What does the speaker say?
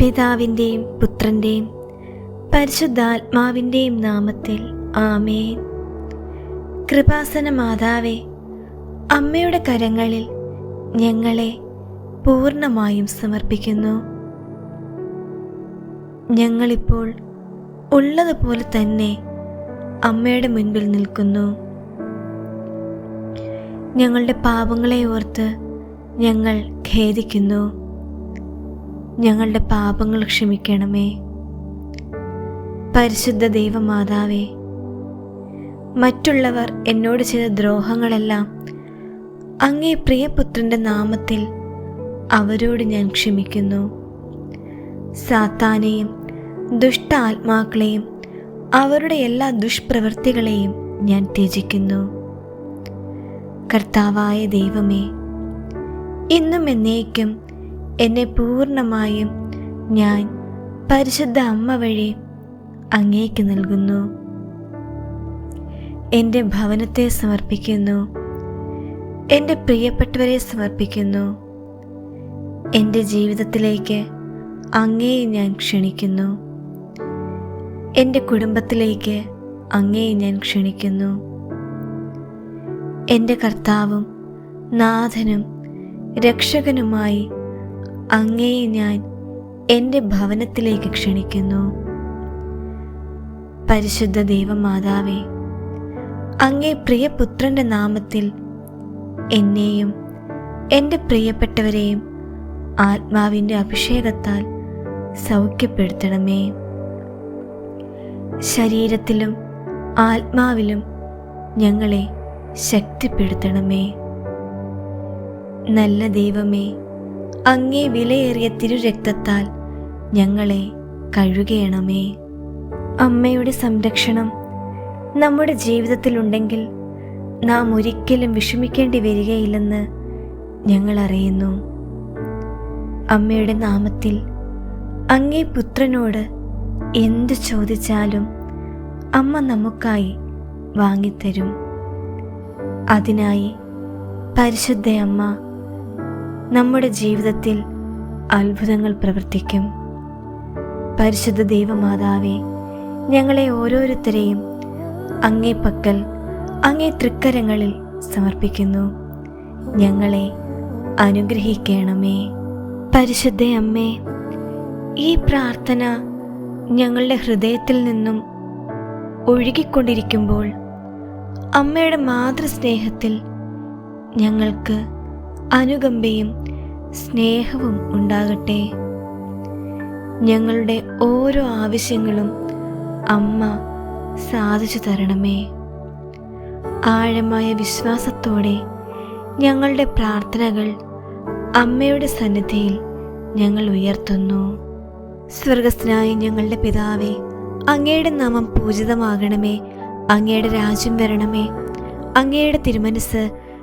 പിതാവിന്റെയും പുത്രന്റെയും പരിശുദ്ധാത്മാവിന്റെയും നാമത്തിൽ ആമേൻ. കൃപാസന മാതാവേ അമ്മയുടെ കരങ്ങളിൽ ഞങ്ങളെ പൂർണമായും സമർപ്പിക്കുന്നു. ഞങ്ങളിപ്പോൾ ഉള്ളതുപോലെ തന്നെ അമ്മയുടെ മുൻപിൽ നിൽക്കുന്നു. ഞങ്ങളുടെ പാപങ്ങളെ ഓർത്ത് ഞങ്ങൾ ഖേദിക്കുന്നു. ഞങ്ങളുടെ പാപങ്ങൾ ക്ഷമിക്കണമേ. പരിശുദ്ധ ദൈവമാതാവേ മറ്റുള്ളവർ എന്നോട് ചെയ്ത ദ്രോഹങ്ങളെല്ലാം അങ്ങേ പ്രിയപുത്രന്റെ നാമത്തിൽ അവരോട് ഞാൻ ക്ഷമിക്കുന്നു. സാത്താനെയും ദുഷ്ട ആത്മാക്കളെയും അവരുടെ എല്ലാ ദുഷ്പ്രവൃത്തികളെയും ഞാൻ ത്യജിക്കുന്നു. കർത്താവായ ദൈവമേ ഇന്നും എന്നേക്കും എന്നെ പൂർണമായും ഞാൻ പരിശുദ്ധ അമ്മ വഴി അങ്ങേക്ക് നൽകുന്നു. എന്റെ ഭവനത്തെ സമർപ്പിക്കുന്നു. എന്റെ പ്രിയപ്പെട്ടവരെ സമർപ്പിക്കുന്നു. എന്റെ ജീവിതത്തിലേക്ക് അങ്ങേയും ഞാൻ ക്ഷണിക്കുന്നു. എന്റെ കുടുംബത്തിലേക്ക് അങ്ങേയും ഞാൻ ക്ഷണിക്കുന്നു. എന്റെ കർത്താവും നാഥനും രക്ഷകനുമായി അങ്ങേ ഞാൻ എന്റെ ഭവനത്തിലേക്ക് ക്ഷണിക്കുന്നു. പരിശുദ്ധ ദൈവമാതാവേ അങ്ങേ പ്രിയപുത്രന്റെ നാമത്തിൽ എന്നെയും എന്റെ പ്രിയപ്പെട്ടവരെയും ആത്മാവിന്റെ അഭിഷേകത്താൽ സൗഖ്യപ്പെടുത്തണമേ. ശരീരത്തിലും ആത്മാവിലും ഞങ്ങളെ ശക്തിപ്പെടുത്തണമേ. നല്ല ദൈവമേ അങ്ങേ വിലയേറിയ തിരുരക്തത്താൽ ഞങ്ങളെ കഴുകയണമേ അമ്മയുടെ സംരക്ഷണം നമ്മുടെ ജീവിതത്തിലുണ്ടെങ്കിൽ നാം ഒരിക്കലും വിഷമിക്കേണ്ടി വരികയില്ലെന്ന് ഞങ്ങൾ അറിയുന്നു. അമ്മയുടെ നാമത്തിൽ അങ്ങേ പുത്രനോട് എന്തു ചോദിച്ചാലും അമ്മ നമുക്കായി വാങ്ങിത്തരും. അതിനായി പരിശുദ്ധ അമ്മ നമ്മുടെ ജീവിതത്തിൽ അത്ഭുതങ്ങൾ പ്രവർത്തിക്കും. പരിശുദ്ധ ദൈവമാതാവേ ഞങ്ങളെ ഓരോരുത്തരെയും അങ്ങേ പക്കൽ അങ്ങേ തൃക്കരങ്ങളിൽ സമർപ്പിക്കുന്നു. ഞങ്ങളെ അനുഗ്രഹിക്കണമേ. പരിശുദ്ധ അമ്മേ ഈ പ്രാർത്ഥന ഞങ്ങളുടെ ഹൃദയത്തിൽ നിന്നും ഒഴുകിക്കൊണ്ടിരിക്കുമ്പോൾ അമ്മയുടെ മാതൃസ്നേഹത്തിൽ ഞങ്ങൾക്ക് അനുകമ്പയും സ്നേഹവും ഉണ്ടാകട്ടെ. ഞങ്ങളുടെ ഓരോ ആവശ്യങ്ങളും അമ്മ സാധിച്ചു തരണമേ. ആഴമായ വിശ്വാസത്തോടെ ഞങ്ങളുടെ പ്രാർത്ഥനകൾ അമ്മയുടെ സന്നിധിയിൽ ഞങ്ങൾ ഉയർത്തുന്നു. സ്വർഗസ്ഥനായ ഞങ്ങളുടെ പിതാവേ അങ്ങയുടെ നാമം പൂജിതമാകണമേ. അങ്ങയുടെ രാജ്യം വരണമേ. അങ്ങയുടെ തിരുമനസ്